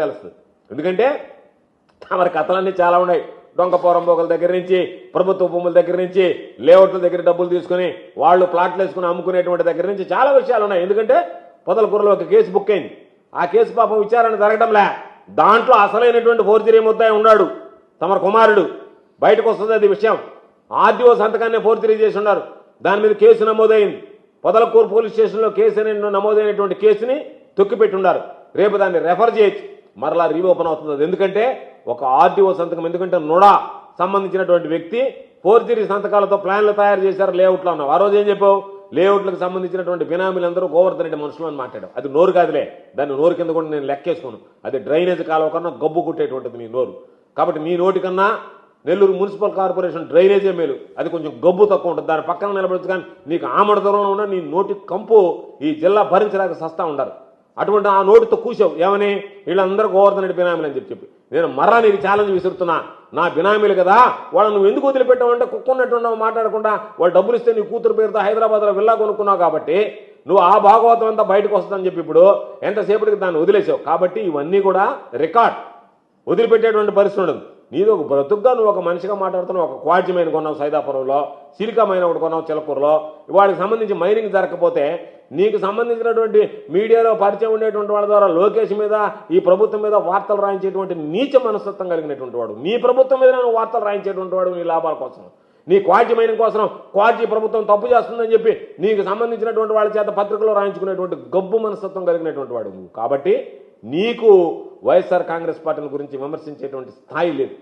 తెలుస్తుంది ఎందుకంటే మరి కథలన్నీ చాలా ఉన్నాయి. దొంగ పోరంబోకల దగ్గర నుంచి ప్రభుత్వ భూముల దగ్గర నుంచి లేఅవుట్ల దగ్గర డబ్బులు తీసుకుని వాళ్ళు ప్లాట్లు వేసుకుని అమ్ముకునేటువంటి దగ్గర నుంచి చాలా విషయాలు ఉన్నాయి. ఎందుకంటే పొదలకూరలో ఒక కేసు బుక్ అయింది. ఆ కేసు పాపం విచారణ జరగడంలే దాంట్లో అసలైనటువంటి ఫోర్జరీ ముద్దాయి ఉన్నాడు. తమ కుమారుడు. బయటకు వస్తుంది అది విషయం. ఆర్డీఓ సంతకాన్ని ఫోర్జరీ చేసి ఉన్నారు. దాని మీద కేసు నమోదైంది. పొదలకూరు పోలీస్ స్టేషన్లో కేసు నమోదైనటువంటి కేసుని తొక్కిపెట్టి ఉన్నారు. రేపు దాన్ని రెఫర్ చేయొచ్చు. మరలా రీఓపెన్ అవుతుంది. అది ఎందుకంటే ఒక ఆర్డీఓ సంతకం ఎందుకంటే నుడా సంబంధించినటువంటి వ్యక్తి ఫోర్జరీ సంతకాలతో ప్లాన్లు తయారు చేశారు లేఅవుట్లో ఉన్నావు ఆ రోజు ఏం చెప్పావు? లేఅవుట్లకు సంబంధించినటువంటి బినామీలందరూ గోవర్ధన్ రెడ్డి మనుషులు అని మాట్లాడు అది నోరు కాదులే. దాన్ని నోరు కింద కూడా నేను లెక్కేసుకోను అది డ్రైనేజ్ కాలువ కన్నా గబ్బు కుట్టేటువంటిది నీ నోరు. కాబట్టి నీ నోటి కన్నా నెల్లూరు మున్సిపల్ కార్పొరేషన్ డ్రైనేజే మేలు. అది కొంచెం గబ్బు తక్కువ ఉంటుంది. దాని పక్కన నిలబడచ్చు కానీ నీకు ఆమడ దూరంలో ఉన్న నీ నోటి కంపు ఈ జిల్లా భరించడానికి సస్తా ఉండరు అటువంటి ఆ నోటితో కూసావు ఏమని? వీళ్ళందరూ గోవర్ధన్ రెడ్డి బినామీలు అని చెప్పి చెప్పి. నేను మరలా నీకు ఛాలెంజ్ విసురుతున్నా. నా బినామీలు కదా. వాళ్ళు నువ్వు ఎందుకు వదిలిపెట్టావంటే కుక్కున్నట్టు మాట్లాడకుండా వాళ్ళు డబ్బులు ఇస్తే నీ కూతురు పేరుతో హైదరాబాద్లో విల్లా కొనుక్కున్నావు కాబట్టి నువ్వు ఆ భాగవతం అంతా బయటకు వస్తుందని చెప్పి ఇప్పుడు ఎంతసేపటికి దాన్ని వదిలేసావు కాబట్టి ఇవన్నీ కూడా రికార్డ్. వదిలిపెట్టేటువంటి పరిస్థితి ఉండదు. నీది ఒక బ్రతుగ్గా నువ్వు ఒక మనిషిగా మాట్లాడుతున్నావు ఒక క్వాడ్యమైన కొన్నావు సైదాపురంలో సిలికామైన ఒకటి కొన్నావు చిలకూరులో. వాడికి సంబంధించి మైనింగ్ జరగకపోతే నీకు సంబంధించినటువంటి మీడియాలో పరిచయం ఉండేటువంటి వాళ్ళ ద్వారా లోకేష్ మీద ఈ ప్రభుత్వం మీద వార్తలు రాయించేటువంటి నీచ మనస్తత్వం కలిగినటువంటి వాడు. నీ ప్రభుత్వం మీద నువ్వు వార్తలు రాయించేటువంటి వాడు నీ లాభాల కోసం. నీ క్వాడ్జీ మైనింగ్ కోసం క్వాడ్జీ ప్రభుత్వం తప్పు చేస్తుందని చెప్పి నీకు సంబంధించినటువంటి వాళ్ళ చేత పత్రికలో రాయించుకునేటువంటి గబ్బు మనస్తత్వం కలిగినటువంటి వాడు నువ్వు. కాబట్టి నీకు వైఎస్ఆర్ కాంగ్రెస్ పార్టీల గురించి విమర్శించేటువంటి స్థాయి లేదు.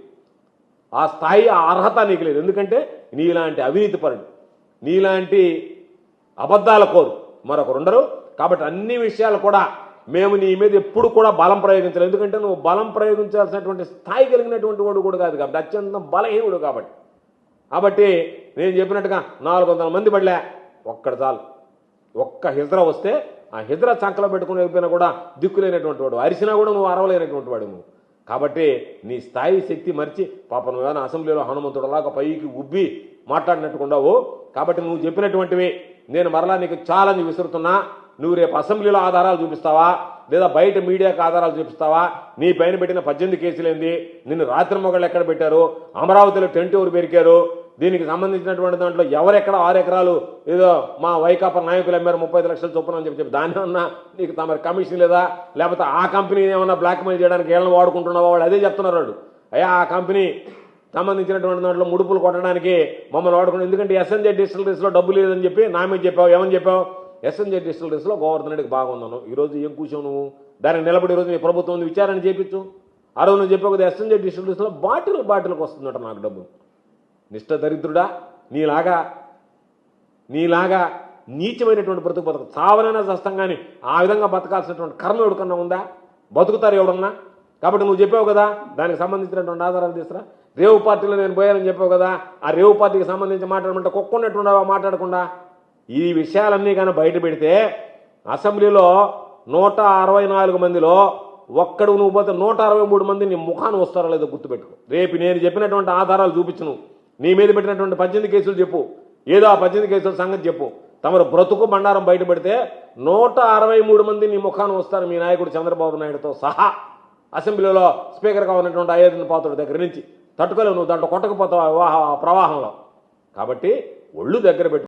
ఆ స్థాయి ఆ అర్హత నీకు లేదు. ఎందుకంటే నీలాంటి అవినీతి పరుడు నీలాంటి అబద్ధాల కోరు మరొకరు ఉండరు. కాబట్టి అన్ని విషయాలు కూడా మేము నీ మీద ఎప్పుడు కూడా బలం ప్రయోగించలేదు ఎందుకంటే నువ్వు బలం ప్రయోగించాల్సినటువంటి స్థాయి కలిగినటువంటి వాడు కూడా కాదు కాబట్టి అత్యంత బలహీనుడు కాబట్టి. కాబట్టి నేను చెప్పినట్టుగా నాలుగు మంది పడలే ఒక్కడ చాలు. ఒక్క హిజ్ర వస్తే ఆ హిద్ర చంకలో పెట్టుకుని వెళ్ళిపోయినా కూడా దిక్కులేనటువంటి వాడు. అరిసినా కూడా నువ్వు అరవలేనటువంటి వాడు నువ్వు. కాబట్టి నీ స్థాయి శక్తి మరిచి పాప నువ్వేనా అసెంబ్లీలో హనుమంతుడులాగా పైకి ఉబ్బి మాట్లాడినట్టుకుండావు కాబట్టి నువ్వు చెప్పినటువంటివి నేను మరలా నీకు ఛాలెంజ్ విసురుతున్నా. నువ్వు రేపు అసెంబ్లీలో ఆధారాలు చూపిస్తావా? లేదా బయట మీడియాకు ఆధారాలు చూపిస్తావా? నీ పైన పెట్టిన పద్దెనిమిది కేసులేంది? నిన్ను రాత్రి మొగళ్ళు ఎక్కడ పెట్టారు? అమరావతిలో టెంట్ ఎవరు పెరికారు? దీనికి సంబంధించినటువంటి దాంట్లో ఎవరెక్కడ ఆరు ఎకరాలు ఏదో మా వైకాపా నాయకులు అమ్మారు ముప్పై ఐదు లక్షలు చొప్పున అని చెప్పి చెప్పి దాని ఏమన్నా నీకు తమ కమిషన్ లేదా? లేకపోతే ఆ కంపెనీ ఏమన్నా బ్లాక్ మెయిల్ చేయడానికి ఏళ్ళని వాడుకుంటున్నావా? వాళ్ళు అదే చెప్తున్నారు వాడు అయ్యా ఆ కంపెనీ సంబంధించినటువంటి దాంట్లో ముడుపులు కొట్టడానికి మమ్మల్ని వాడుకుని ఎందుకంటే ఎస్ఎన్జే డిస్టలరీస్లో డబ్బు లేదని చెప్పి నా మీద చెప్పావు ఏమని చెప్పావు? ఎస్ఎన్జే డిస్టలరీస్లో గోవర్ధన్ రెడ్డికి బాగున్నాను ఈరోజు ఏం కూర్చోవు నువ్వు? దానికి నిలబడి ఈరోజు మీ ప్రభుత్వం విచారణ చేయించు ఆ రోజు నువ్వు చెప్పావు కదా ఎస్ఎన్జే డిస్టలరీస్లో బాటిల్ బాటిల్కి వస్తుందట నాకు డబ్బు. నిష్ట దరిద్రుడా నీలాగా నీలాగా నీచమైనటువంటి బ్రతుకు బతుకు చావనైనా చస్తాం కానీ ఆ విధంగా బతకాల్సినటువంటి కర్మ ఎవరికన్నా ఉందా? బతుకుతారు ఎవడన్నా కాబట్టి నువ్వు చెప్పావు కదా దానికి సంబంధించినటువంటి ఆధారాలు తీసుకురా. రేవు పార్టీలో నేను పోయానని చెప్పావు కదా ఆ రేవు పార్టీకి సంబంధించి మాట్లాడమంటే కుక్కున్నట్టున్నావా మాట్లాడకుండా? ఈ విషయాలన్నీ కానీ బయట పెడితే అసెంబ్లీలో నూట అరవై నాలుగు మందిలో ఒక్కడు నువ్వు పోతే నూట అరవై మూడు మంది నీ ముఖాన్ని వస్తారో లేదో గుర్తుపెట్టుకో. రేపు నేను చెప్పినటువంటి ఆధారాలు చూపించు నువ్వు. నీ మీద పెట్టినటువంటి పద్దెనిమిది కేసులు చెప్పు. ఏదో ఆ పద్దెనిమిది కేసుల సంగతి చెప్పు. తమరు బ్రతుకు బండారం బయటపెడితే నూట అరవై మూడు మంది నీ ముఖాన్ని వస్తారు మీ నాయకుడు చంద్రబాబు నాయుడుతో సహా. అసెంబ్లీలో స్పీకర్గా ఉన్నటువంటి అయోధ్య పాత్రుడి దగ్గర నుంచి తట్టుకోలేవు నువ్వు దాంట్లో కొట్టకపోతావు వివాహ ప్రవాహంలో. కాబట్టి ఒళ్ళు దగ్గర పెట్టు.